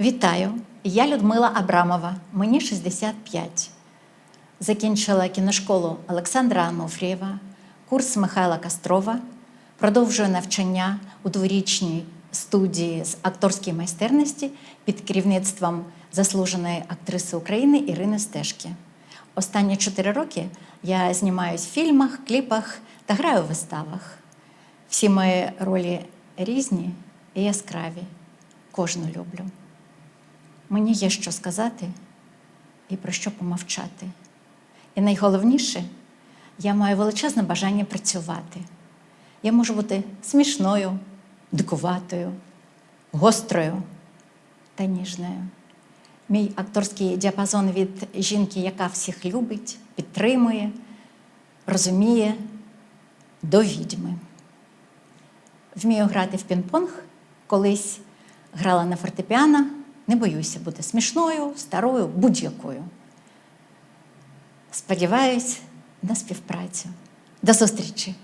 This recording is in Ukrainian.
Вітаю! Я Людмила Абрамова, мені 65. Закінчила кіношколу Олександра Ануфрієва, курс Михайла Кострова, продовжую навчання у дворічній студії з акторської майстерності під керівництвом заслуженої актриси України Ірини Стешки. Останні чотири роки я знімаюсь в фільмах, кліпах та граю у виставах. Всі мої ролі різні і яскраві. Кожну люблю. Мені є що сказати і про що помовчати. І найголовніше, я маю величезне бажання працювати. Я можу бути смішною, дикуватою, гострою та ніжною. Мій акторський діапазон від жінки, яка всіх любить, підтримує, розуміє, до відьми. Вмію грати в пінг-понг, колись грала на фортепіано, не боюся бути смішною, старою, будь-якою. Сподіваюсь на співпрацю. До зустрічі!